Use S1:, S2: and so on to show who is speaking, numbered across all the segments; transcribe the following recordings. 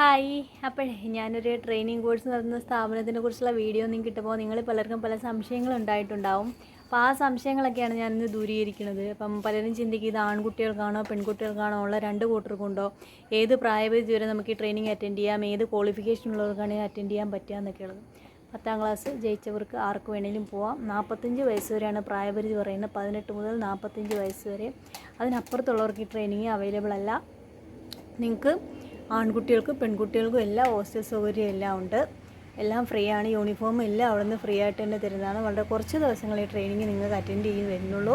S1: Hi. അപ്പോഴേ ഞാനൊരു training course നടത്തുന്ന സ്ഥാപനത്തിനെ കുറിച്ചുള്ള വീഡിയോ നിങ്ങൾക്ക് കിട്ടുമ്പോൾ നിങ്ങൾ പലർക്കും പല സംശയങ്ങൾ ഉണ്ടായിട്ടുണ്ടാവും. അപ്പോൾ ആ സംശയങ്ങളൊക്കെയാണ് ഞാനിന്ന് ദൂരീകരിക്കുന്നത്. അപ്പം പലരും ചിന്തിക്കും ഇത് ആൺകുട്ടികൾക്കാണോ പെൺകുട്ടികൾക്കാണോ ഉള്ള രണ്ട് കൂട്ടർക്കുണ്ടോ? ഏത് പ്രായപരിധി വരെ നമുക്ക് ഈ ട്രെയിനിങ് അറ്റൻഡ് ചെയ്യാം? ഏത് ക്വാളിഫിക്കേഷൻ ഉള്ളവർക്കാണ് അറ്റൻഡ് ചെയ്യാൻ പറ്റുക എന്നൊക്കെയുള്ളത്. പത്താം ക്ലാസ് ജയിച്ചവർക്ക് ആർക്ക് വേണേലും പോവാം. നാൽപ്പത്തഞ്ച് വയസ്സ് വരെയാണ് പ്രായപരിധി പറയുന്നത്. പതിനെട്ട് മുതൽ നാൽപ്പത്തഞ്ച് വയസ്സ് വരെ. അതിനപ്പുറത്തുള്ളവർക്ക് ഈ ട്രെയിനിങ് അവൈലബിൾ അല്ല. നിങ്ങൾക്ക് ആൺകുട്ടികൾക്കും പെൺകുട്ടികൾക്കും എല്ലാ ഹോസ്റ്റൽ സൗകര്യം എല്ലാം ഉണ്ട്. എല്ലാം ഫ്രീ ആണ്. യൂണിഫോം എല്ലാം അവിടെ നിന്ന് ഫ്രീ ആയിട്ട് തന്നെ തരുന്നതാണ്. വളരെ കുറച്ച് ദിവസങ്ങൾ ഈ ട്രെയിനിങ് നിങ്ങൾക്ക് അറ്റൻഡ് ചെയ്ത് വരുന്നുള്ളൂ.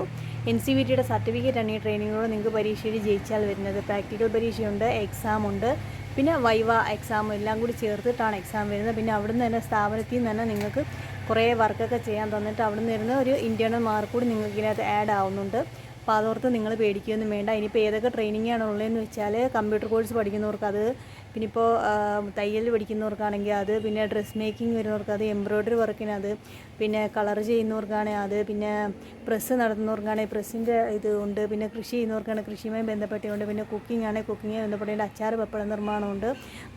S1: എൻ സി വി ടിയുടെ സർട്ടിഫിക്കറ്റാണ് ഈ ട്രെയിനിങ്ങിലൂടെ നിങ്ങൾക്ക് പരീക്ഷയിൽ ജയിച്ചാൽ വരുന്നത്. പ്രാക്ടിക്കൽ പരീക്ഷയുണ്ട് എക്സാം ഉണ്ട്. പിന്നെ വൈവ എക്സാം എല്ലാം കൂടി ചേർത്തിട്ടാണ് എക്സാം വരുന്നത്. പിന്നെ അവിടുന്ന് തന്നെ സ്ഥാപനത്തിൽ നിന്ന് തന്നെ നിങ്ങൾക്ക് കുറേ വർക്കൊക്കെ ചെയ്യാൻ തന്നിട്ട് അവിടുന്ന് വരുന്ന ഒരു ഇന്റേർണൽ മാർക്ക് കൂടി നിങ്ങൾക്ക് ഇതിനകത്ത് ആഡ് ആവുന്നുണ്ട്. അപ്പോൾ അതോർത്ത് നിങ്ങൾ പേടിക്കുകയൊന്നും വേണ്ട. ഇനിയിപ്പോൾ ഏതൊക്കെ ട്രെയിനിങ് ആണ് ഉള്ളതെന്ന് വെച്ചാൽ കമ്പ്യൂട്ടർ കോഴ്സ് പഠിക്കുന്നവർക്ക് അത് പിന്നെ ഇപ്പോൾ തയ്യൽ പഠിക്കുന്നവർക്കാണെങ്കിൽ അത് പിന്നെ ഡ്രസ് മേക്കിംഗ് വരുന്നവർക്ക് അത് എംബ്രോയ്ഡറി വർക്കിന് അത് പിന്നെ കളർ ചെയ്യുന്നവർക്കാണെങ്കിൽ അത് പിന്നെ പ്രസ് നടത്തുന്നവർക്കാണെങ്കിൽ പ്രസ്സിന്റെ ഇത് ഉണ്ട് പിന്നെ കൃഷി ചെയ്യുന്നവർക്കാണ് കൃഷിയുമായി ബന്ധപ്പെട്ടുണ്ട് പിന്നെ കുക്കിംഗ് ആണെങ്കിൽ കുക്കിങ്ങുമായി ബന്ധപ്പെട്ടുണ്ട് അച്ചാർ പപ്പട നിർമ്മാണമുണ്ട്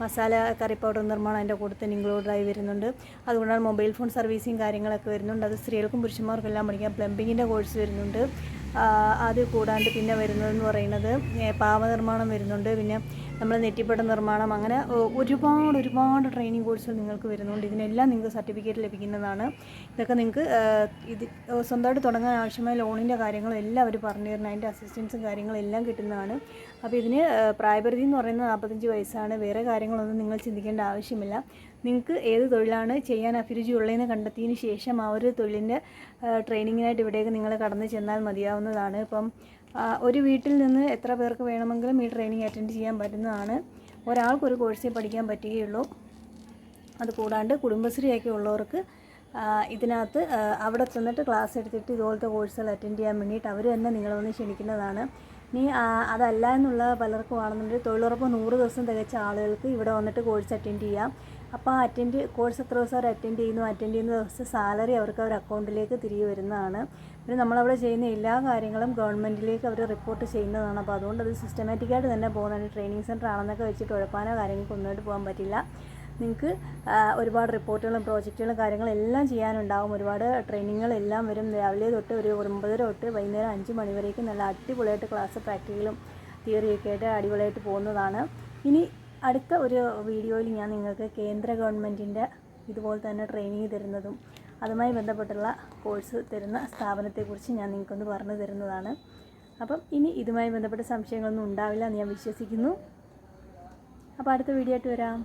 S1: മസാല കറി പൗഡർ നിർമ്മാണം അതിന്റെ കൂടെ തന്നെ ഇൻക്ലൂഡായി വരുന്നുണ്ട്. അതുകൊണ്ടാണ് മൊബൈൽ ഫോൺ സർവീസിങ് കാര്യങ്ങളൊക്കെ വരുന്നുണ്ട്. അത് സ്ത്രീകൾക്കും പുരുഷന്മാർക്കും എല്ലാം പഠിക്കാം. പ്ലംബിങ്ങിന്റെ കോഴ്സ് വരുന്നുണ്ട്. അത് കൂടാണ്ട് പിന്നെ വരുന്നതെന്ന് പറയുന്നത് പാവനിർമ്മാണം വരുന്നുണ്ട്. പിന്നെ നമ്മൾ നെറ്റിപ്പട്ട നിർമ്മാണം അങ്ങനെ ഒരുപാട് ഒരുപാട് ട്രെയിനിങ് കോഴ്സുകൾ നിങ്ങൾക്ക് വരുന്നുണ്ട്. ഇതിനെല്ലാം നിങ്ങൾക്ക് സർട്ടിഫിക്കറ്റ് ലഭിക്കുന്നതാണ്. ഇതൊക്കെ നിങ്ങൾക്ക് ഇത് സ്വന്തമായിട്ട് തുടങ്ങാൻ ആവശ്യമായ ലോണിന്റെ കാര്യങ്ങളും എല്ലാം അവർ പറഞ്ഞു തരുന്നത് അതിന്റെ അസിസ്റ്റൻസും കാര്യങ്ങളും എല്ലാം കിട്ടുന്നതാണ്. അപ്പോൾ ഇതിന് പ്രായപരിധി എന്ന് പറയുന്നത് നാൽപ്പത്തഞ്ച് വയസ്സാണ്. വേറെ കാര്യങ്ങളൊന്നും നിങ്ങൾ ചിന്തിക്കേണ്ട ആവശ്യമില്ല. നിങ്ങൾക്ക് ഏത് തൊഴിലാണ് ചെയ്യാൻ അഭിരുചിയുള്ളതെന്ന് കണ്ടെത്തിയതിന് ശേഷം ആ ഒരു തൊഴിലിന്റെ ട്രെയിനിങ്ങിനായിട്ട് ഇവിടേക്ക് നിങ്ങൾ കടന്നു ചെന്നാൽ മതിയാവുന്നതാണ്. ഇപ്പം ഒരു വീട്ടിൽ നിന്ന് എത്ര പേർക്ക് വേണമെങ്കിലും ഈ ട്രെയിനിങ് അറ്റൻഡ് ചെയ്യാൻ പറ്റുന്നതാണ്. ഒരാൾക്കൊരു കോഴ്സേ പഠിക്കാൻ പറ്റുകയുള്ളൂ. അത് കൂടാണ്ട് കുടുംബശ്രീയൊക്കെ ഉള്ളവർക്ക് ഇതിനകത്ത് അവിടെ ചെന്നിട്ട് ക്ലാസ് എടുത്തിട്ട് ഇതുപോലത്തെ കോഴ്സുകൾ അറ്റൻഡ് ചെയ്യാൻ വേണ്ടിയിട്ട് അവർ തന്നെ നിങ്ങളെ വന്ന് ക്ഷണിക്കുന്നതാണ്. ഇനി അതല്ല എന്നുള്ള പലർക്കും ആണെന്നുണ്ടെങ്കിൽ തൊഴിലുറപ്പ് നൂറ് ദിവസം തികച്ച ആളുകൾക്ക് ഇവിടെ വന്നിട്ട് കോഴ്സ് അറ്റൻഡ് ചെയ്യാം. അപ്പോൾ ആ അറ്റൻഡ് കോഴ്സ് എത്ര ദിവസം അവർ അറ്റൻഡ് ചെയ്യുന്നു അറ്റൻഡ് ചെയ്യുന്ന ദിവസം സാലറി അവർക്ക് അവർ അക്കൗണ്ടിലേക്ക് തിരികെ വരുന്നതാണ്. പിന്നെ നമ്മളവിടെ ചെയ്യുന്ന എല്ലാ കാര്യങ്ങളും ഗവൺമെന്റിലേക്ക് അവർ റിപ്പോർട്ട് ചെയ്യുന്നതാണ്. അപ്പോൾ അതുകൊണ്ട് അത് സിസ്റ്റമാറ്റിക്കായിട്ട് തന്നെ പോകുന്നതാണ് ട്രെയിനിങ് സെന്റർ ആണെന്നൊക്കെ വെച്ചിട്ട് ഉഴപ്പാനോ കാര്യങ്ങൾക്ക് ഒന്നുമായിട്ട് പോകാൻ പറ്റില്ല. നിങ്ങൾക്ക് ഒരുപാട് റിപ്പോർട്ടുകളും പ്രോജക്റ്റുകളും കാര്യങ്ങളും എല്ലാം ചെയ്യാനുണ്ടാവും. ഒരുപാട് ട്രെയിനിങ്ങുകളെല്ലാം വരും. രാവിലെ തൊട്ട് ഒരു ഒമ്പതര തൊട്ട് വൈകുന്നേരം അഞ്ച് മണി വരേക്കും നല്ല അടിപൊളിയായിട്ട് ക്ലാസ് പ്രാക്ടിക്കലും തിയറിയൊക്കെ ആയിട്ട് അടിപൊളിയായിട്ട് പോകുന്നതാണ്. ഇനി അടുത്ത ഒരു വീഡിയോയിൽ ഞാൻ നിങ്ങൾക്ക് കേന്ദ്ര ഗവൺമെന്റിന്റെ ഇതുപോലെ തന്നെ ട്രെയിനിങ് തരുന്നതും അതുമായി ബന്ധപ്പെട്ടുള്ള കോഴ്സ് തരുന്ന സ്ഥാപനത്തെക്കുറിച്ച് ഞാൻ നിങ്ങൾക്കൊന്ന് പറഞ്ഞു തരുന്നതാണ്. അപ്പം ഇനി ഇതുമായി ബന്ധപ്പെട്ട സംശയങ്ങളൊന്നും ഉണ്ടാവില്ല എന്ന് ഞാൻ വിശ്വസിക്കുന്നു. അപ്പോൾ അടുത്ത വീഡിയോ ആയിട്ട് വരാം.